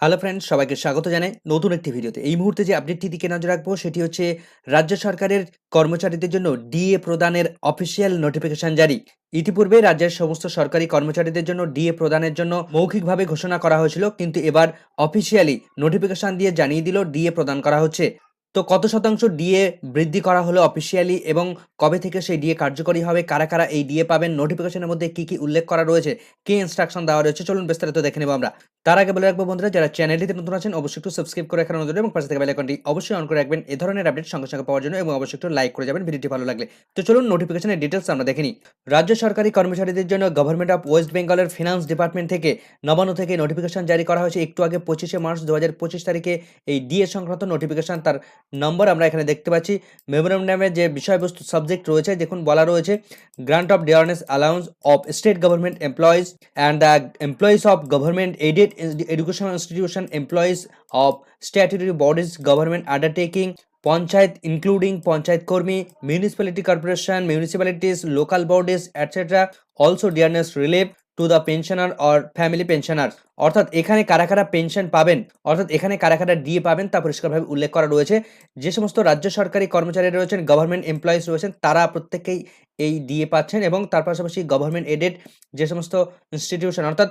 Hello friends সবাইকে স্বাগত জানাই নতুন একটি ভিডিওতে। এই মুহূর্তে যে আপডেটটি দিকে নজর রাখব, সেটি হচ্ছে রাজ্য সরকারের কর্মচারীদের জন্য ডিএ প্রদানের অফিসিয়াল নোটিফিকেশন জারি। ইতিপূর্বে রাজ্যের সমস্ত সরকারি কর্মচারীদের জন্য ডিএ প্রদানের জন্য মৌখিকভাবে ঘোষণা করা হয়েছিল, কিন্তু এবার অফিসিয়ালি নোটিফিকেশন দিয়ে জানিয়ে দিল ডিএ প্রদান করা হচ্ছে। তো কত শতাংশ ডিএ বৃদ্ধি করা হলো অফিসিয়ালি এবং কবে থেকে সেই ডিএ কার্যকরী হবে? কারা কারা এই ডিএ পাবেন? নোটিফিকেশনের মধ্যে কি কি উল্লেখ করা রয়েছে? কি ইনস্ট্রাকশন দেওয়া রয়েছে? চলুন বিস্তারিত দেখে নেব আমরা। তার আগে বলে রাখব বন্ধুরা, যারা চ্যানেলটিতে নতুন আছেন, অবশ্যই একটু সাবস্ক্রাইব করে রাখার নজরে এবং পাশে থেকে বেল আইকনটি অবশ্যই অন করে রাখবেন। এ ধরনের আপডেট সঙ্গে সঙ্গে পাওয়ার জন্য এবং অবশ্যই একটু লাইক করে যাবেন ভিডিওটি ভালো লাগলে। তো চলুন নোটিফিকেশনের ডিটেলস আমরা দেখে নিই। রাজ্য সরকারি কর্মচারীদের জন্য গভর্নমেন্ট অফ ওয়েস্ট বেঙ্গলের ফিনান্স ডিপার্টমেন্ট থেকে নবান্ন থেকে নোটিফিকেশন জারি করা হয়েছে। একটু আগে পঁচিশে মার্চ দু হাজার পঁচিশ তারিখে এই ডিএ সংক্রান্ত নোটিফিকেশন তার নম্বর আমরা এখানে দেখতে পাচ্ছি। মেমোরেন্ডামে যে বিষয়বস্তু সাবজেক্ট রয়েছে, দেখুন বলা রয়েছে grant of dearness allowance of state government employees and the employees of government aided educational institution employees of statutory bodies government undertaking panchayat including panchayat কর্মী municipality corporation municipalities local bodies etcetera also dearness relief to the pensioner or family pensioner অর্থাৎ এখানে কারা কারা pension পাবেন, অর্থাৎ এখানে কারা কারা ডিএ পাবেন তা পরিষ্কারভাবে উল্লেখ করা রয়েছে। যে সমস্ত রাজ্য সরকারি কর্মচারী রয়েছেন গভর্নমেন্ট এমপ্লয়িজ রয়েছেন, তারা প্রত্যেকেই এই ডিএ পাচ্ছেন এবং তার পাশাপাশি গভর্নমেন্ট এডেড যে সমস্ত ইনস্টিটিউশন অর্থাৎ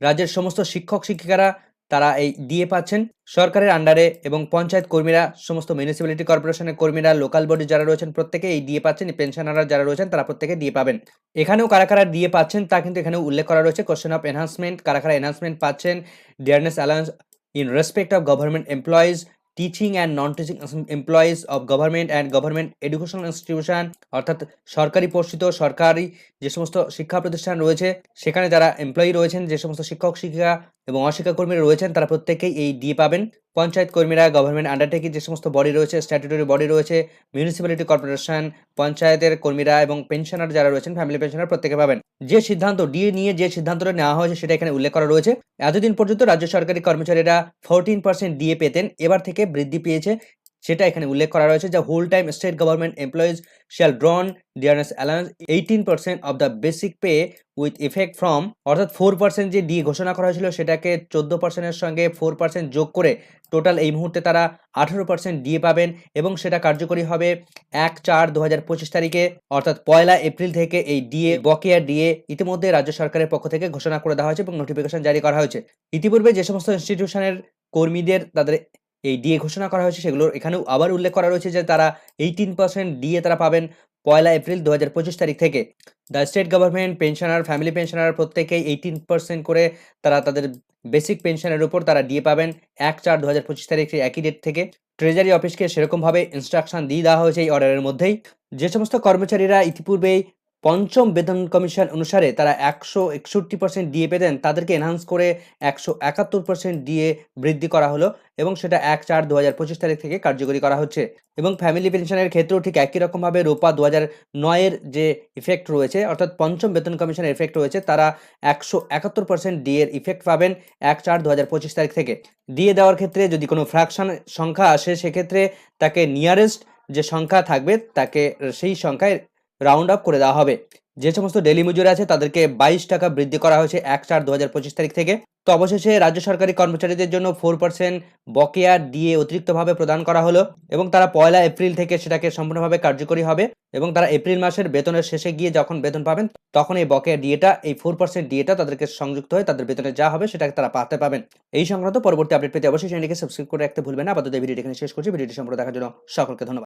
রাজ্যের সমস্ত শিক্ষক, শিক্ষিকারা তারা এই দিয়ে পাচ্ছেন। সরকারের আন্ডারে এবং পঞ্চায়েত কর্মীরা, সমস্ত মিউনিসিপ্যালিটি কর্পোরেশনের কর্মীরা লোকাল বডি যারা রয়েছেন, প্রত্যেকে এই দিয়ে পাচ্ছেন। পেনশনাররা যারা রয়েছেন, তারা প্রত্যেকে দিয়ে পাবেন। এখানেও কারা কারা দিয়ে পাচ্ছেন, তা কিন্তু এখানে উল্লেখ করা রয়েছে। কোশ্চেন অফ এনহান্সমেন্ট কারা কারা এনহান্সমেন্ট পাচ্ছেন dearness alliance in respect of government employees teaching and non teaching employees of government and government educational institution অর্থাৎ সরকারি পোষিত, সরকারি যে সমস্ত শিক্ষা প্রতিষ্ঠান রয়েছে, সেখানে যারা এমপ্লয়ি রয়েছেন, যে সমস্ত শিক্ষক, শিক্ষিকা এবং অশিক্ষাকর্মীরা রয়েছেন, তারা প্রত্যেকেই এই ডিএ পাবেন। পঞ্চায়েত কর্মীরা গভর্নমেন্ট আন্ডারটেকিং যে সমস্ত বডি রয়েছে স্ট্যাটুটরি বডি রয়েছে মিউনিসিপ্যালিটি কর্পোরেশন পঞ্চায়েতের কর্মীরা এবং পেনশনার যারা রয়েছেন ফ্যামিলি পেনশনার প্রত্যেকে পাবেন। যে সিদ্ধান্ত ডিএ নিয়ে যে সিদ্ধান্তটা নেওয়া হয়েছে, সেটা এখানে উল্লেখ করা রয়েছে। এতদিন পর্যন্ত রাজ্য সরকারি কর্মচারীরা ফোরটিন পার্সেন্ট ডিএ পেতেন, এবার থেকে বৃদ্ধি পেয়েছে, সেটা এখানে উল্লেখ করা রয়েছে যা whole time state government employees shall drawn dearness allowance eighteen percent of the basic pay with effect from অর্থাৎ ফোর পার্সেন্ট যে ডিএ ঘোষণা করা হয়েছিল সেটাকে চোদ্দ পার্সেন্টের সঙ্গে ফোর পার্সেন্ট যোগ করে টোটাল এই মুহূর্তে তারা আঠেরো পার্সেন্ট ডিএ পাবেন এবং সেটা কার্যকরী হবে এক চার দু হাজার পঁচিশ তারিখে, অর্থাৎ পয়লা এপ্রিল থেকে এই ডিএ বকেয়া ডিএ ইতিমধ্যে রাজ্য সরকারের পক্ষ থেকে ঘোষণা করে দেওয়া হয়েছে এবং নোটিফিকেশন জারি করা হয়েছে। ইতিপূর্বে যে সমস্ত ইনস্টিটিউশনের কর্মীদের তাদের এই ডিএ ঘোষণা করা হয়েছে, সেগুলোর এখানেও আবার উল্লেখ করা রয়েছে যে তারা এইটিন পার্সেন্ট ডিএ তারা পাবেন পয়লা এপ্রিল দু হাজার পঁচিশ তারিখ থেকে। The state government pensioner family pensioner প্রত্যেকেই এইটিন পার্সেন্ট করে তারা তাদের বেসিক পেনশনের উপর তারা ডিএ পাবেন এক চার দু হাজার পঁচিশ তারিখ একই ডেট থেকে। ট্রেজারি অফিসকে সেরকমভাবে ইনস্ট্রাকশন দিয়ে দেওয়া হয়েছে এই অর্ডারের মধ্যেই। যে সমস্ত কর্মচারীরা ইতিপূর্বেই পঞ্চম বেতন কমিশন অনুসারে তারা একশো একষট্টি পার্সেন্ট ডিএ পেতেন, তাদেরকে এনহান্স করে একশো একাত্তর পার্সেন্ট ডিএ বৃদ্ধি করা হলো এবং সেটা এক চার দু হাজার পঁচিশ তারিখ থেকে কার্যকরী করা হচ্ছে। এবং ফ্যামিলি পেনশনের ক্ষেত্রেও ঠিক একই রকমভাবে রোপা দু হাজার নয়ের যে ইফেক্ট রয়েছে, অর্থাৎ পঞ্চম বেতন কমিশনের ইফেক্ট রয়েছে, তারা একশো একাত্তর পার্সেন্ট ডিএর ইফেক্ট পাবেন এক চার দু হাজার পঁচিশ তারিখ থেকে। ডিএ দেওয়ার ক্ষেত্রে যদি কোনো ফ্র্যাকশন সংখ্যা আসে, সেক্ষেত্রে তাকে নিয়ারেস্ট যে সংখ্যা থাকবে, তাকে সেই সংখ্যায় রাউন্ড আপ করে দেওয়া হবে। যে সমস্ত ডেলি মজুরি আছে, তাদেরকে বাইশ টাকা বৃদ্ধি করা হয়েছে এক চার দু তারিখ থেকে। তো অবশেষে রাজ্য সরকারি কর্মচারীদের জন্য ফোর পার্সেন্ট বকেয়া ডিএ অতিরিক্তভাবে প্রদান করা হলো এবং তারা পয়লা এপ্রিল থেকে সেটাকে সম্পূর্ণভাবে কার্যকরী হবে এবং তারা এপ্রিল মাসের বেতনের শেষে গিয়ে যখন বেতন পাবেন, তখন এই বকেয়া ডিএটা এই ফোর পার্সেন্ট ডিএটা তাদেরকে সংযুক্ত হয়ে তাদের বেতনে যা হবে সেটাকে তারা পাতে পাবেন। এই সংক্রান্ত পরবর্তী আপডেট পেতে অবশ্যই চ্যানেলকে সাবস্ক্রাইব করে রাখতে ভুলবেন না। আপাতত ভিডিওটি এখানে শেষ করছি। ভিডিওটি সম্পর্কে দেখার জন্য সকলকে ধন্যবাদ।